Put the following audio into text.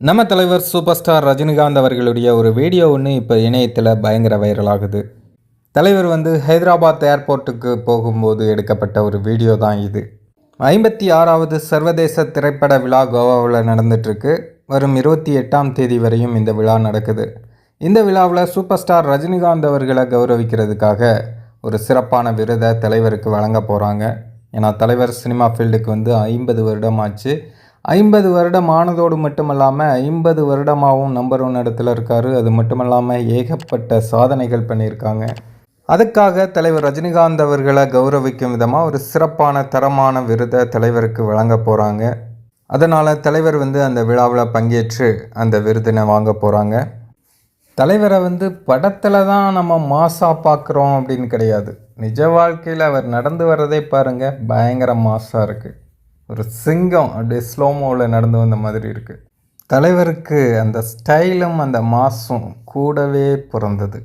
நம்ம தலைவர் super star Rajinikanth அவர்களுடைய ஒரு வீடியோ ஒன்று இப்போ இணையத்தில் பயங்கர வைரலாகுது தலைவர் வந்து ஹைதராபாத் ஏர்போர்ட்டுக்கு போகும்போது எடுக்கப்பட்ட ஒரு வீடியோ தான் இது. ஐம்பத்தி ஆறாவது சர்வதேச திரைப்பட விழா கோவாவில் நடந்துட்டுருக்கு. வரும் இருபத்தி எட்டாம் தேதி வரையும் இந்த விழா நடக்குது. இந்த விழாவில் சூப்பர் ஸ்டார் ரஜினிகாந்த் அவர்களை கௌரவிக்கிறதுக்காக ஒரு சிறப்பான விருதை தலைவருக்கு வழங்க போகிறாங்க ஏன்னா தலைவர் சினிமா ஃபீல்டுக்கு வந்து ஐம்பது வருடம் ஆச்சு ஐம்பது வருடம் ஆனதோடு மட்டுமல்லாமல் ஐம்பது வருடமாகவும் நம்பர் ஒன் இடத்துல இருக்கார். அது மட்டுமல்லாமல் ஏகப்பட்ட சாதனைகள் பண்ணியிருக்காங்க. அதுக்காக தலைவர் ரஜினிகாந்த் அவர்களை கௌரவிக்கும் விதமாக ஒரு சிறப்பான தரமான விருதை தலைவருக்கு வழங்க போகிறாங்க அதனால் தலைவர் வந்து அந்த விழாவில் பங்கேற்று அந்த விருதினை வாங்க போகிறாங்க தலைவரை வந்து படத்தில் தான் நம்ம மாசாக பார்க்குறோம் அப்படின்னு கிடையாது. நிஜ வாழ்க்கையில் அவர் நடந்து வர்றதே பாருங்கள் பயங்கர மாசாக இருக்குது ஒரு சிங்கம் அப்படியே ஸ்லோமோவில் நடந்து வந்த மாதிரி இருக்குது தலைவருக்கு அந்த ஸ்டைலும் அந்த மாசும் கூடவே பிறந்தது.